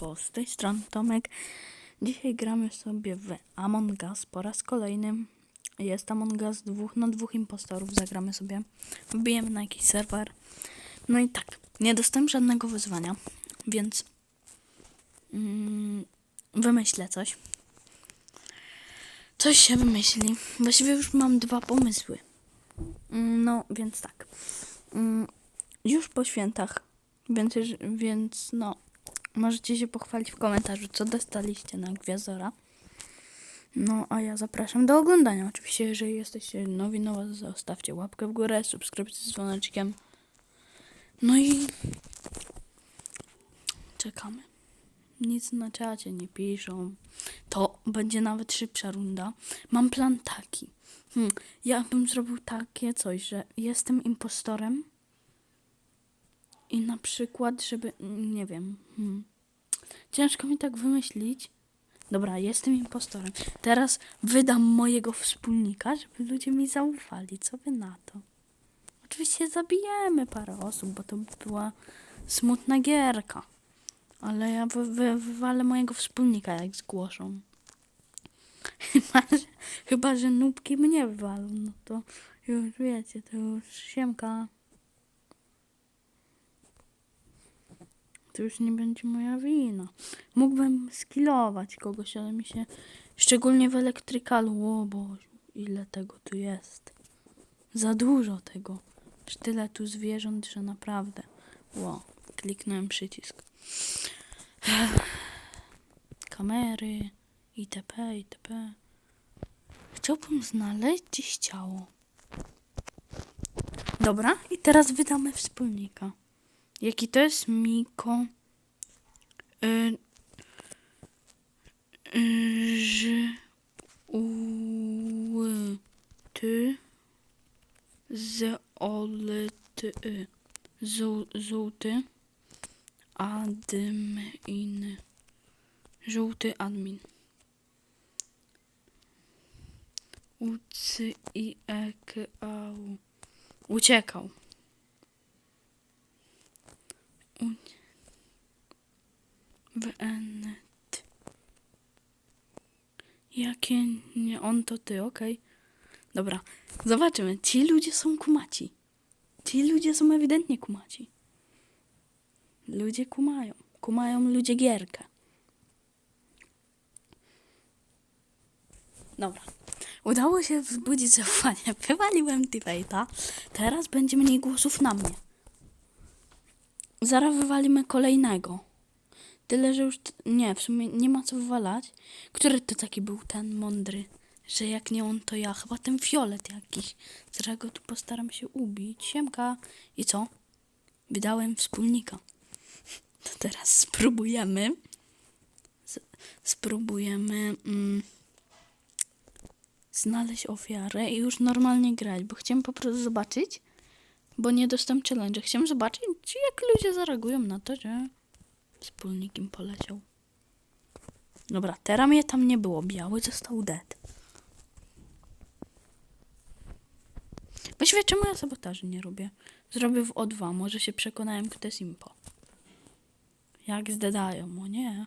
Siemanko, z tej strony Tomek. Dzisiaj gramy sobie w Among Us po raz kolejny. Jest Among Us dwóch na dwóch impostorów, zagramy sobie. Wbijemy na jakiś serwer. No i tak, nie dostałem żadnego wyzwania, więc mm, wymyślę coś. Coś się wymyśli. Właściwie już mam dwa pomysły. Mm, No, więc tak. Mm, Już po świętach, więc, więc no, możecie się pochwalić w komentarzu, co dostaliście na Gwiazdora. No, a ja zapraszam do oglądania. Oczywiście, jeżeli jesteście nowi, nowa, zostawcie łapkę w górę, subskrypcję z dzwoneczkiem. No i czekamy. Nic na czacie nie piszą. To będzie nawet szybsza runda. Mam plan taki. Hmm, ja bym zrobił takie coś, że jestem impostorem i na przykład, żeby, nie wiem, hmm. ciężko mi tak wymyślić. Dobra, jestem impostorem. Teraz wydam mojego wspólnika, żeby ludzie mi zaufali. Co wy na to? Oczywiście zabijemy parę osób, bo to była smutna gierka. Ale ja wy, wy, wywalę mojego wspólnika, jak zgłoszą. Chyba, że, chyba, że nubki mnie wywalą, no to już wiecie, to już siemka. To już nie będzie moja wina. Mógłbym skillować kogoś, ale mi się... Szczególnie w elektrykalu. O Boże, ile tego tu jest. Za dużo tego. Tyle tu zwierząt, że naprawdę. Ło, kliknąłem przycisk. Kamery, itp., itp. Chciałbym znaleźć gdzieś ciało. Dobra, i teraz wydamy wspólnika. Jaki to jest Miko? Y, y, u, ty, z, ol, ty, y. Żół- żółty, admin, żółty admin. Ucy i ek, au. Uciekał. WNT. Jakie nie on to ty, okej. Dobra, zobaczymy. Ci ludzie są kumaci. Ci ludzie są ewidentnie kumaci. Ludzie kumają. Kumają ludzie gierkę. Dobra. Udało się wzbudzić zaufanie. Wywaliłem debate'a. Teraz będzie mniej głosów na mnie. Zaraz wywalimy kolejnego. Tyle, że już. Nie, w sumie nie ma co wywalać. Który to taki był ten mądry? Że jak nie on, to ja. Chyba ten fiolet jakiś. Zaraz go tu postaram się ubić. Siemka. I co? Wydałem wspólnika. To teraz spróbujemy. Z- spróbujemy. Mm, znaleźć ofiarę i już normalnie grać, bo chciałem po prostu zobaczyć, bo nie dostałem challenge. Chciałem zobaczyć, czy jak ludzie zareagują na to, że wspólnik im poleciał. Dobra, teraz mnie tam nie było. Biały został dead. Właściwie czemu ja sabotaży nie robię? Zrobię w O2, może się przekonałem, kto jest impo. Jak zdedają, o nie.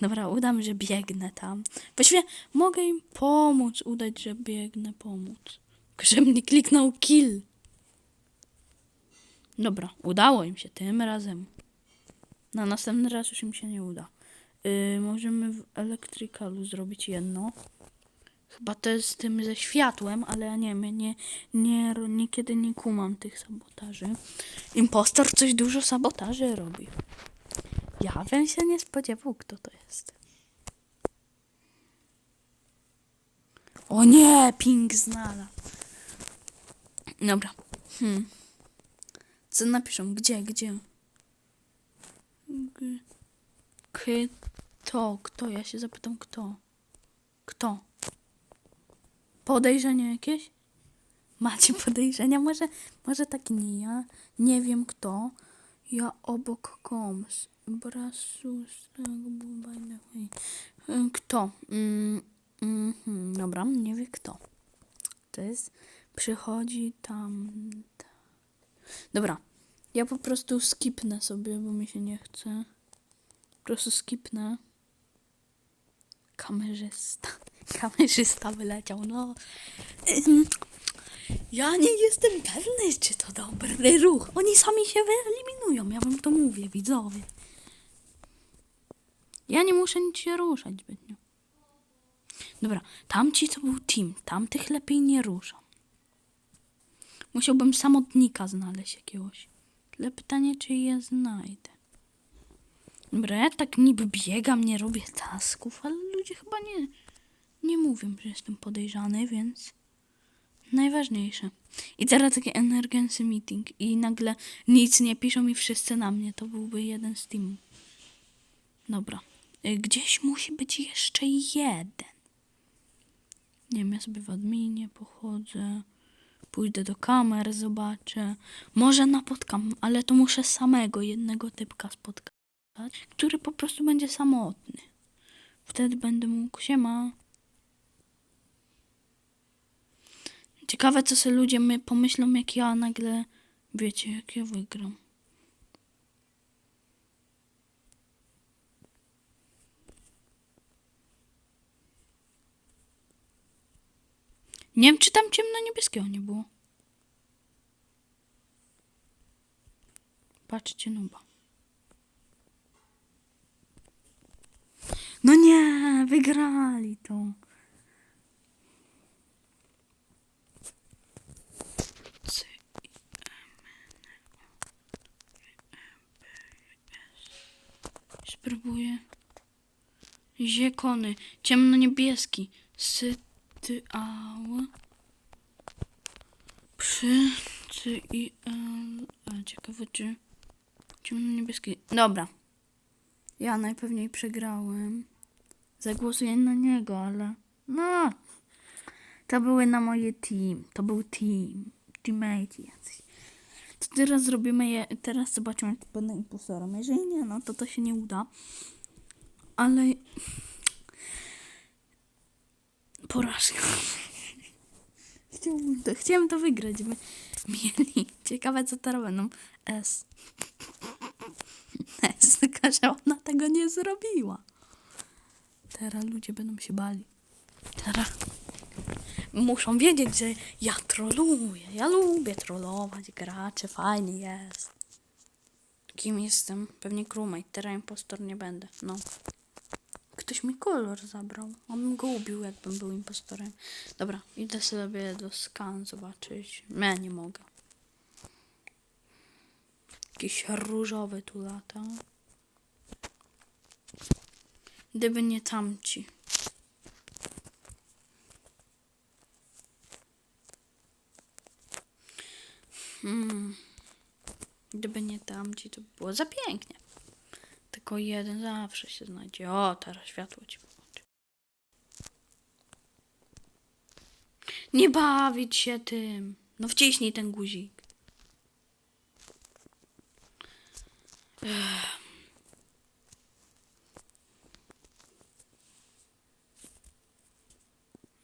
Dobra, udam, że biegnę tam. Właściwie mogę im pomóc, udać, że biegnę pomóc. Tylko, kliknął kill. Dobra, udało im się tym razem. Na następny raz już im się nie uda. Yy, możemy w elektrykalu zrobić jedno. Chyba to jest z tym ze światłem, ale ja nie wiem, nie, nie, niekiedy nie kumam tych sabotaży. Impostor coś dużo sabotaży robi. Ja bym się nie spodziewał, kto to jest. O nie, ping znalazł. Dobra. Hmm. Co napiszą? Gdzie, gdzie? Kto? Kto? Ja się zapytam, kto? Kto? Podejrzenia jakieś? Macie podejrzenia? Może, może taki nie ja. Nie wiem kto. Ja obok koms. Brasus. Kto? Mm, mhm, dobra, nie wie kto. To jest. Przychodzi tam. Dobra. Ja po prostu skipnę sobie, bo mi się nie chce. Po prostu skipnę. Kamerzysta. Kamerzysta wyleciał, no. Ja nie jestem pewny, czy to dobry ruch. Oni sami się wyeliminują, ja wam to mówię, widzowie. Ja nie muszę nic się ruszać zbytnio. Dobra, tamci to był team, tamtych lepiej nie ruszam. Musiałbym samotnika znaleźć jakiegoś. Tyle pytanie, czy je znajdę. Dobra, ja tak niby biegam, nie robię tasków, ale ludzie chyba nie, nie mówią, że jestem podejrzany, więc najważniejsze. I teraz taki emergency meeting i nagle nic nie piszą i wszyscy na mnie. To byłby jeden z teamów. Dobra. Y, Gdzieś musi być jeszcze jeden. Nie wiem, ja sobie w adminie pochodzę. Pójdę do kamer, zobaczę. Może napotkam, ale to muszę samego jednego typka spotkać, który po prostu będzie samotny. Wtedy będę mógł się ma. Ciekawe, co sobie ludzie my pomyślą, jak ja nagle, wiecie, jak ja wygram. Nie wiem, czy tam ciemno-niebieskiego nie było. Patrzcie, nuba. No nie, wygrali to. Spróbuję. Ziekony. Ciemno-niebieski. Sytyał. Przy. C, I, L. A, ciekawe czy. Ciemno-niebieski. Dobra. Ja najpewniej przegrałem. Zagłosuję na niego, ale. No. To były na moje team. To był team. Teammate jacyś. To teraz zrobimy je. Teraz zobaczymy, jak będę impostorem. Jeżeli nie, no to to się nie uda. Ale. Porażka. Chciałbym to, chciałem to wygrać, by mieli. Ciekawe, co teraz będą. S. S, tylko że ona tego nie zrobiła. Teraz ludzie będą się bali. Teraz muszą wiedzieć, że ja troluję. Ja lubię trollować gracze, fajnie jest. Kim jestem? Pewnie crewmate, teraz impostor nie będę. No. Ktoś mi kolor zabrał. Bym go ubił, jakbym był impostorem. Dobra, idę sobie do skan zobaczyć. Nie, nie mogę. Jakiś różowy tu lata. Gdyby nie tamci. Hmm. Gdyby nie tamci, to by było za pięknie. Tylko jeden zawsze się znajdzie. O, teraz światło ci włączy. Nie bawić się tym. No wciśnij ten guzik. Ech.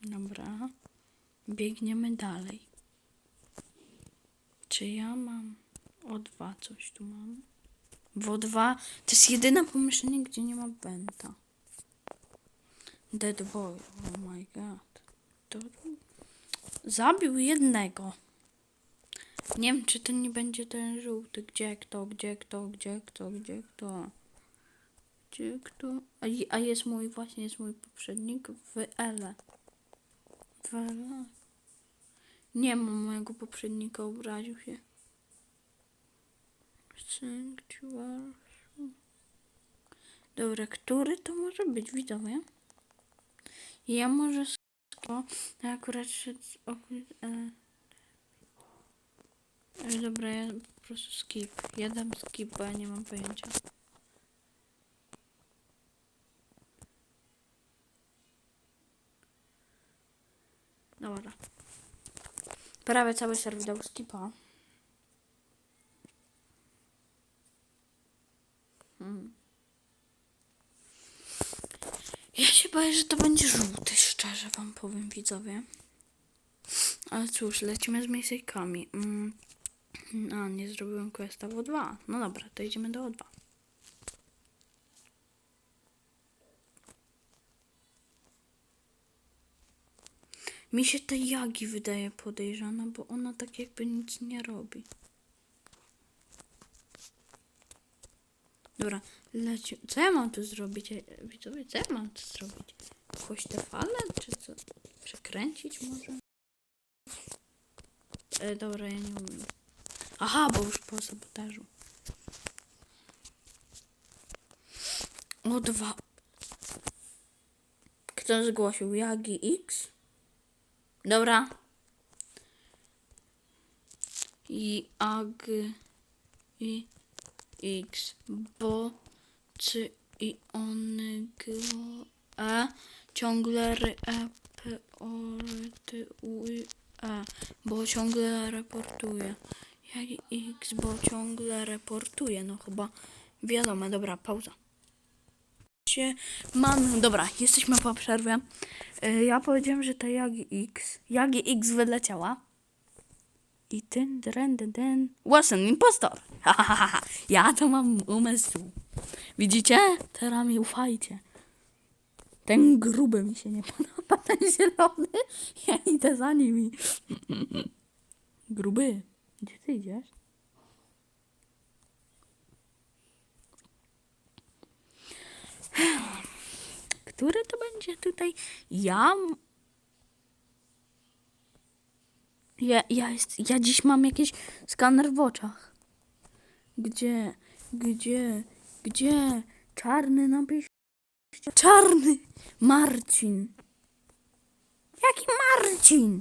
Dobra. Biegniemy dalej. Czy ja mam o dwa coś tu mam? W O2 to jest jedyne pomieszczenie, gdzie nie ma Benta. Dead boy, oh my god. To... Zabił jednego. Nie wiem, czy to nie będzie ten żółty. Gdzie kto, gdzie kto, gdzie kto, gdzie kto. Gdzie kto? A, a jest mój, właśnie jest mój poprzednik w L. W L. Nie mam mojego poprzednika, obraził się. Sanctuary. Dobra, który to może być, widzowie? Ja może z... o, ja akurat szedł. E... e, Dobra, ja po prostu skip. Ja dam skip, bo ja nie mam pojęcia. Dobra. Prawie cały serwer dał skipa. Mm. Ja się boję, że to będzie żółty, szczerze wam powiem, widzowie. Ale cóż, lecimy z miejscikami. Mm. A, nie zrobiłem questa w O2. No dobra, to idziemy do O2. Mi się ta Jagi wydaje podejrzana, bo ona tak jakby nic nie robi. Dobra, leci. Co ja mam tu zrobić? Ej, Widzowie, co ja mam tu zrobić? Wchodzić te fale, czy co? Przekręcić może? E, dobra, ja nie umiem. Aha, bo już po sabotażu. O dwa. Kto zgłosił? Jagi X? Dobra. I ag i bo czy i on g e ciągle r e p o r t u i e bo ciągle reportuje. Jak bo ciągle reportuje. No chyba wiadomo. Dobra, pauza mam. Dobra, jesteśmy po przerwie. Y, Ja powiedziałem, że ta Jagi X. Jagi X wyleciała. I ten, ten, ten, ten. Watson, impostor. Ha, ha, ha, ha. Ja to mam umysł. Widzicie? Teraz mi ufajcie. Ten gruby mi się nie podoba, ten zielony. Ja idę za nimi. Gruby, gdzie ty idziesz? Który to będzie tutaj? Ja. Ja, ja, jest, ja dziś mam jakiś skaner w oczach. Gdzie? Gdzie? Gdzie? Czarny napis. Czarny! Marcin! Jaki Marcin?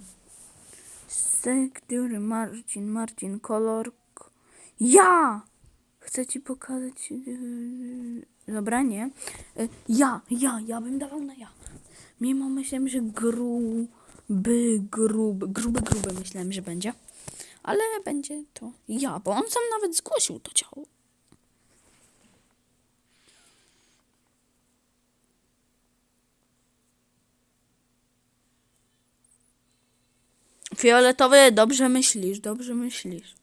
Sektor Marcin, Marcin, kolor. Ja! Chcę ci pokazać. yy, Dobra, nie. Y, Ja, ja, ja bym dawał na ja. Mimo myślałem, że gruby, gruby, gruby, gruby myślałem, że będzie. Ale będzie to ja, bo on sam nawet zgłosił to ciało. Fioletowy, dobrze myślisz, dobrze myślisz.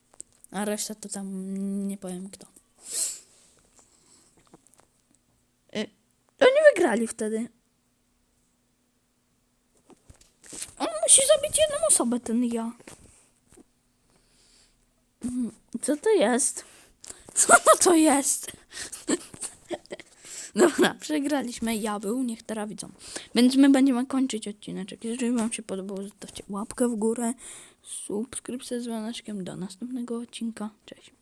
A reszta to tam nie powiem kto. Y, Oni wygrali wtedy. On musi zabić jedną osobę, ten ja. Mm, Co to jest? Co to jest? Dobra, przegraliśmy. Ja był, niech teraz widzą. Więc my będziemy kończyć odcineczek. Jeżeli Wam się podobało, zostawcie łapkę w górę, subskrypcję z dzwoneczkiem. Do następnego odcinka. Cześć.